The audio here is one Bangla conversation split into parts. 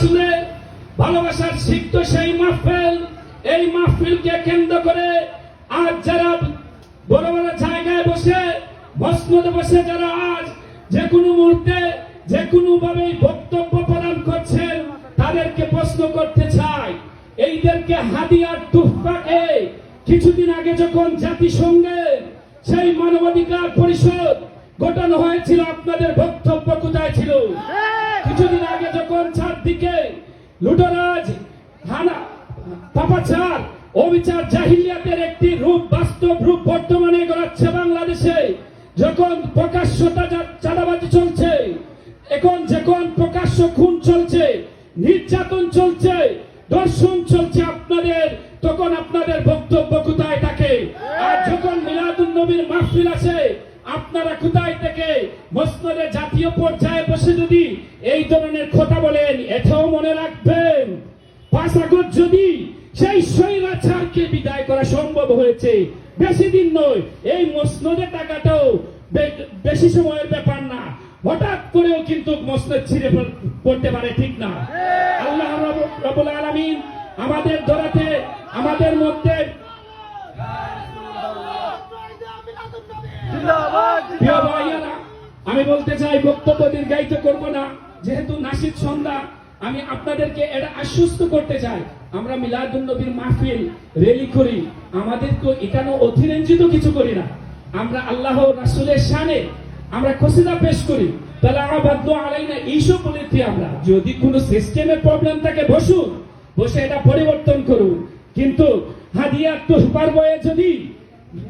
রাসুলের ভালোবাসার সিক্ত সেই মাহফিল, এই মাহফিলকে কেন্দ্র করে আজ যারা বড় বড় জায়গায় বসে মসনদে বসে যারা আজ যে কোনো মুহূর্তে যে কোনো ভাবে বক্তব্য প্রদান করছেন, তাদেরকে প্রশ্ন করতে চাই। এইদেরকে হাদিয়ার তুফাকে কিছুদিন আগে যখন জাতিসংঘে সেই মানবাধিকার পরিষদ গঠন হয়েছিল আপনাদের বক্তব্য কোথায় ছিল? কিছুদিন আগে যখন চারদিকে লুটরাজ হানা পাপাচার অবিচার জাহিলিয়াতের একটি রূপ বাস্তব রূপ বর্তমানে গড়াচ্ছে বাংলাদেশে যখন প্রকাশ্যতা যা- চাঁদাবাজি চলছে এখন যখন প্রকাশ্য খুন চলছে নির্যাতন চলছে দর্শন চলছে আপনাদের তখন আপনাদের বক্তব্য কোথায় থাকে? আর যখন মিলাদুন নবীর মাহফিল আছে আপনারা কোথায় থেকে মসনদে জাতীয় পর্যায়ে বসে যদি এই ধরনের কথা বলেন, এটাও মনে রাখবেন। পাঁচ যদি সেই স্বৈরাচারকে বিদায় করা সম্ভব হয়েছে, বেশি দিন নয়, এই মসনদে টাকাটাও বেশি সময়ের ব্যাপার না। হঠাৎ করেও কিন্তু মসনদ ছিঁড়ে পড়তে পারে ঠিক না। আল্লাহ রবুল আলামিন আমাদের আমি বলতে চাই, বক্তব্য দীর্ঘায়িত করব না। যেহেতু নাসিদ সন্ধ্যা, আমি আপনাদেরকে এটা আশ্বস্ত করতে চাই। আমরা মিলাদুল নবীর মাহফিল, রেলি করি। আমাদের তো এখানে অতিরঞ্জিত কিছু করি না। আমরা আল্লাহ রাসুলের শানে আমরা খসিদা পেশ করি। তাহলে আমার বাধ্য আলাই না এইসব বলেছি আমরা। যদি কোনো সিস্টেমের প্রবলেম থাকে, বসুন। বসে এটা পরিবর্তন করুন। কিন্তু হাদিয়ার তোহবার বয়ে যদি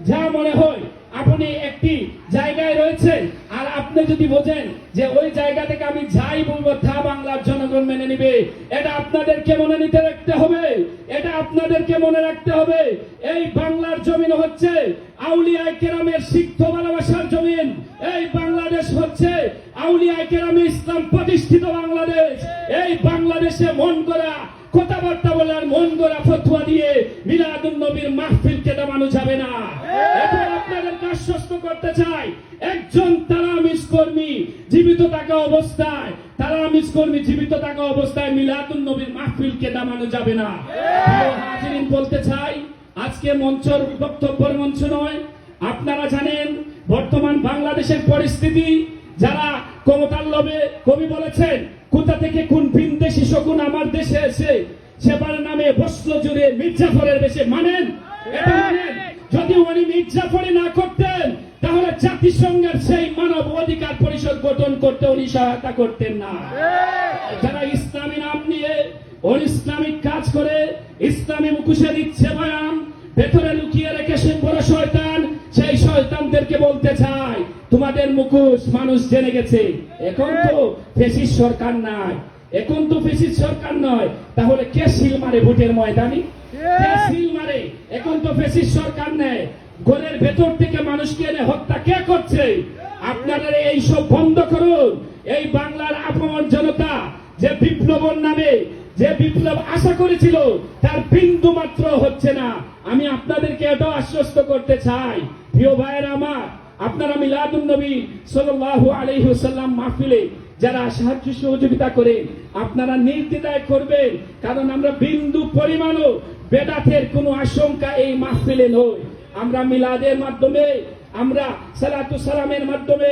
যা মনে হয় আপনি একটি জায়গায় রয়েছে। আর আপনি যদি বোঝেন যে ওই জায়গা থেকে আমি যাই বলব, তা বাংলার জনগণ মেনে নিবে। এটা আপনাদেরকে মনে নিতে রাখতে হবে। এটা আপনাদেরকে মনে রাখতে হবে। এই বাংলার জমিন হচ্ছে আউলিয়া কেরামের সিদ্ধ ভালোবাসার জমিন। এই বাংলাদেশ হচ্ছে আউলিয়া কেরামে ইসলাম প্রতিষ্ঠিত বাংলাদেশ। এই বাংলাদেশে মন করা কথাবার্তা বলার মন গড়া ফতুয়া দিয়ে মিলাদুল নবীর মাহফিলকে দামানো যাবে না। আশ্বস্ত করতে চাই। একজন তারামিস কর্মী জীবিত থাকা অবস্থায় তারামিস কর্মী জীবিত থাকা অবস্থায় মিলাদুল নবীর মাহফিলকে দামানো যাবে না। হাজিরিন, বলতে চাই, আজকে মঞ্চর বক্তব্যের মঞ্চ নয়। আপনারা জানেন, বর্তমান বাংলাদেশের পরিস্থিতি, যারা ক্ষমতার লোভে কবি বলেছেন, কোথা থেকে কোন ভিন দেশি শকুন আমার দেশে এসে সেবার নামে বস্ত্র জুড়ে মির্জাফরের বেশে মানেন? এটা মানেন? যদি উনি মির্জাফরি না করতেন জাতিসংঘের সেই মানব অধিকার পরিষদ গঠন করতে উনি সহায়তা করতেন না। যারা ইসলামী নাম নিয়ে ওর ইসলামিক কাজ করে ইসলামী মুখোশে দিচ্ছে বয়ান ভেতরে লুকিয়ে রেখে সে বড় শয়তান সেই শয়তানদেরকে বলতে চাই তোমাদের মুখোশ মানুষ জেনে গেছে। এখন তো ফেসিস সরকার নাই। এখন তো ফেসিস সরকার নয়। তাহলে কে সিল মারে ভোটের ময়দানে? কে সিল মারে? এখন তো ফেসিস সরকার নেয় ঘরের ভেতর থেকে মানুষকে এনে হত্যা কে করছে? আপনাদের এই সব বন্ধ করুন। এই বাংলার আপমর জনতা যে বিপ্লবর নামে, যে বিপ্লব আশা করেছিল, তার বিন্দু মাত্র হচ্ছে না। আমি আপনাদেরকে এটাও আশ্বস্ত করতে চাই। প্রিয় ভাইয়ের আমার, আপনারা মিলাদুন নবী সাল্লাল্লাহু আলাইহি ওয়াসাল্লাম মাহফিলে যারা সাহায্য সহযোগিতা করে, আপনারা নির্দ্বিধায় করবেন। কারণ আমরা বিন্দু পরিমাণও বেদাতের কোনো আশঙ্কা এই মাহফিলে নয়। আমরা মিলাদের মাধ্যমে আমরা সালাতু সালামের মাধ্যমে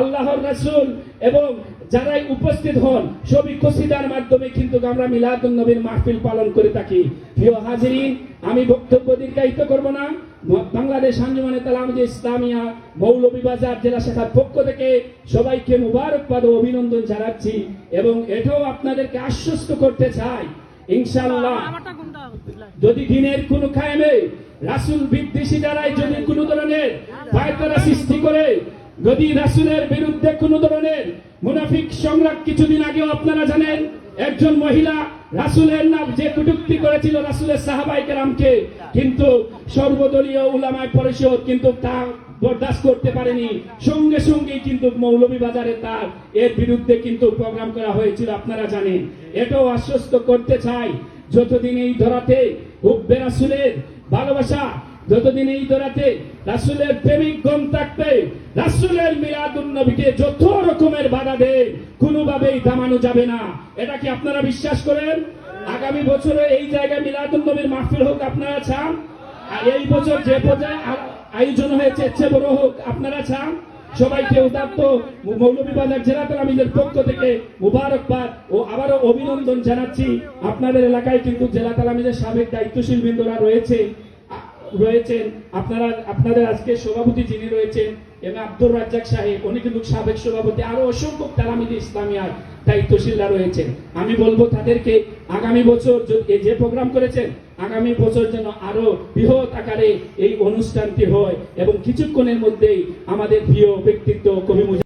আল্লাহর রাসূল এবং যারাই উপস্থিত হন সবই কসিদার মাধ্যমে কিন্তু আমরা মিলাদুন নবীর মাহফিল পালন করে থাকি। প্রিয় হাজিরিন আমি বক্তব্য দীর্ঘায়িত করব না। বাংলাদেশ আঞ্জুমানে তালাম যে ইসলামিয়া মৌলভীবাজার জেলা শাখার পক্ষ থেকে সবাইকে মুবারকবাদ ও অভিনন্দন জানাচ্ছি এবং এটাও আপনাদেরকে আশ্বস্ত করতে চাই। ইনশাআল্লাহ। যদি দিনের কোন কায়েমে রাসুল বিদ্বেষী দ্বারাই যদি কোন ধরনের পায়তারা সৃষ্টি করে, যদি রাসুলের বিরুদ্ধে কোন ধরনের মুনাফিক সংগ্রাম কিছুদিন আগেও আপনারা জানেন, একজন মহিলা রাসুলের নাম যে কটুক্তি করেছিল রাসুলের সাহাবাই কেরামকে, কিন্তু সর্বদলীয় উলামায় পরিষদ কিন্তু তা বরদাস্ত করতে পারেনি। সঙ্গে সঙ্গে কিন্তু মৌলভীবাজারে তার, এর বিরুদ্ধে কিন্তু প্রোগ্রাম করা হয়েছিল, আপনারা জানেন। এটাও আশ্বস্ত করতে চাই, যতদিন এই ধরাতে হুব্বে রাসুলের ভালোবাসা যতদিন এই দোড়াতে রাসুলের প্রেমিক গম থাকবে, রাসুলের মিলাদুল নবীকে যত রকমের বাধা দেয় কোনোভাবেই দামানো যাবে না। এটা কি আপনারা বিশ্বাস করেন? আগামী বছরে এই জায়গায় মিলাদুল নবীর মাহফিল হোক আপনারা চান? আর এই বছর যে পর্যায়ে আয়োজন হয়েছে চেয়ে বড় হোক, আপনারা চান? সবাইকে উদাত্ত মৌলভীবাজার জেলা তালামিদের পক্ষ থেকে মুবারকবাদ ও আবারও অভিনন্দন জানাচ্ছি। আপনাদের এলাকায় কিন্তু জেলা তালামিদের সাবেক দায়িত্বশীল বৃন্দরা রয়েছে, রয়েছেন। আপনারা, আপনাদের আজকে সভাপতি যিনি রয়েছেন, এম আব্দুর রাজ্জাক সাহেব, উনি কিন্তু সাবেক সভাপতি। আরও অসংখ্য তালামিদ ইসলামিয়ার দায়িত্বশীলরা রয়েছেন। আমি বলব তাদেরকে আগামী বছর যে প্রোগ্রাম করেছেন আগামী বছর যেন আরও বৃহৎ আকারে এই অনুষ্ঠানটি হয় এবং কিছুক্ষণের মধ্যেই আমাদের প্রিয় ব্যক্তিত্ব কবি